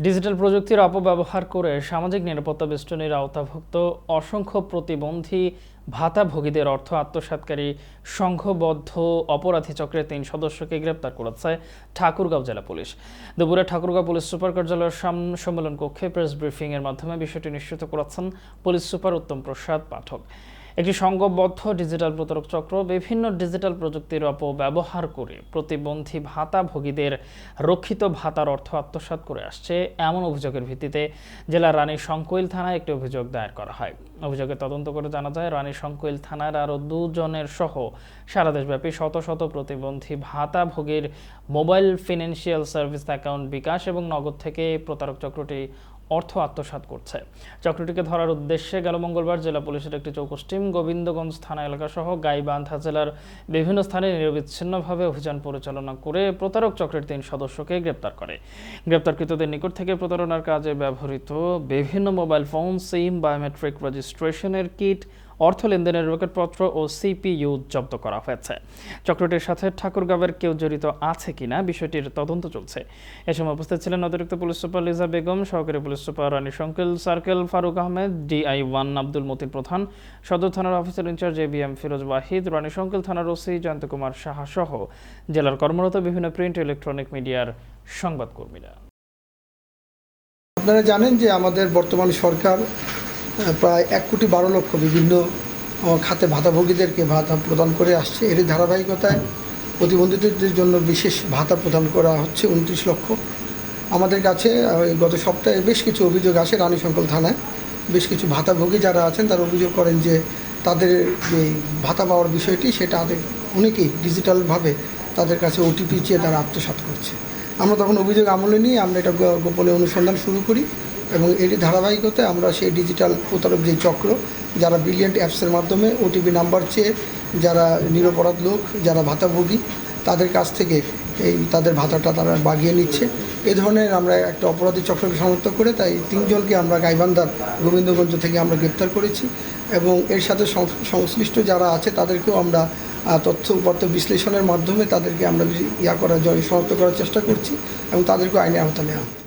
Digital প্রযুক্তির অপব্যবহার করে সামাজিক নিরাপত্তা বেষ্টনীর আওতাভুক্ত অসংখ্য প্রতিবন্ধী ভাতাভোগীদের অর্থ আত্মসাৎকারী সংঘবদ্ধ অপরাধী চক্রের তিন সদস্যকে গ্রেপ্তার করেছে ঠাকুরগাঁও জেলা পুলিশ। দুপুরে ঠাকুরগাঁও পুলিশ সুপার কার্যালয়ের সাম- সম্মেলন কক্ষে প্রেস ব্রিফিংয়ের মাধ্যমে বিষয়টি নিশ্চিত করেছেন পুলিশ সুপার উত্তম প্রসাদ পাঠক। একটি সংঘবদ্ধ ডিজিটাল প্রতারক চক্র বিভিন্ন ডিজিটাল প্রযুক্তির অপব্যবহার করে প্রতিবন্ধী ভাতাভোগীদের রক্ষিত ভাতার অর্থ আত্মসাৎ করে আসছে। এমন অভিযোগের ভিত্তিতে জেলার রানী শঙ্কৈল থানায় একটি অভিযোগ দায়ের করা হয়। অভিযোগে তদন্ত করে জানা যায়, রানী শঙ্কৈল থানার আরও দুজনের সহ সারা দেশব্যাপী শত শত প্রতিবন্ধী ভাতাভোগীর mobile financial service account bKash এবং নগদ থেকে প্রতারক চক্রটি অর্থ আত্মসাত করছে। চক্রটিকে ধরার উদ্দেশ্যে গেল মঙ্গলবার জেলা পুলিশের একটি চৌকস টিম গোবিন্দগঞ্জ থানা এলাকা সহ গাইবান্ধা জেলার বিভিন্ন স্থানে নিরবিচ্ছিন্নভাবে অভিযান পরিচালনা করে প্রতারক চক্রের তিন সদস্যকে গ্রেপ্তার করে। গ্রেপ্তারকৃতদের নিকট থেকে প্রতারণার কাজে ব্যবহৃত বিভিন্ন মোবাইল ফোন, সিম, বায়োমেট্রিক রেজিস্ট্রেশনের কিট অর্থ লেনদেনের রেকর্ডপত্র ও সিপিইউ জব্দ করা হয়েছে। চক্রটির সাথে ঠাকুরগাঁওয়ের কেউ জড়িত আছে কিনা বিষয়টির তদন্ত চলছে। এ সময় উপস্থিত ছিলেন অতিরিক্ত পুলিশ সুপার লিজা বেগম, সহকারী police super Rani Sankail, circle Faruk Ahmed, DI one Abdul Matin Pradhan, সদর থানার officer incharge A B M Firoz Wahid, Rani Sankail থানার ওসি জয়ন্ত কুমার সাহা সহ জেলার কর্মরত বিভিন্ন প্রিন্ট ইলেকট্রনিক মিডিয়ার সংবাদকর্মীরা। আপনারা জানেন যে আমাদের বর্তমান সরকার প্রায় এক কোটি বারো লক্ষ বিভিন্ন খাতে ভাতাভোগীদেরকে ভাতা প্রদান করে আসছে। এর ধারাবাহিকতায় প্রতিবন্ধীদের জন্য বিশেষ ভাতা প্রদান করা হচ্ছে উনত্রিশ লক্ষ। আমাদের কাছে গত সপ্তাহে বেশ কিছু অভিযোগ আসে রানীশঙ্কল থানায়। বেশ কিছু ভাতাভোগী যারা আছেন, তারা অভিযোগ করেন যে তাদের যে ভাতা পাওয়ার বিষয়টি, সেটা অনেকেই ডিজিটালভাবে তাদের কাছে ওটিপি চেয়ে তারা আত্মসাৎ করছে। আমরা তখন অভিযোগ আমলে নিয়ে আমরা এটা গোপনে অনুসন্ধান শুরু করি। এবং এরই ধারাবাহিকতায় আমরা সেই ডিজিটাল প্রতারক যে চক্র, যারা ব্রিলিয়েন্ট অ্যাপসের মাধ্যমে ওটিপি নাম্বার চেয়ে, যারা নিরপরাধ লোক, যারা ভাতাভোগী, তাদের কাছ থেকে এই তাদের ভাতাটা তারা বাগিয়ে নিচ্ছে এ ধরনের আমরা একটা অপরাধী চক্রকে শনাক্ত করে তাই তিনজনকে আমরা গাইবান্ধার গোবিন্দগঞ্জ থেকে আমরা গ্রেপ্তার করেছি এবং এর সাথে সংশ্লিষ্ট যারা আছে তাদেরকেও আমরা তথ্য উপাত্ত বিশ্লেষণের মাধ্যমে তাদেরকে আমরা ইয়া করার জন্য শনাক্ত করার চেষ্টা করছি এবং তাদেরকে আইনে আওতা নেওয়া।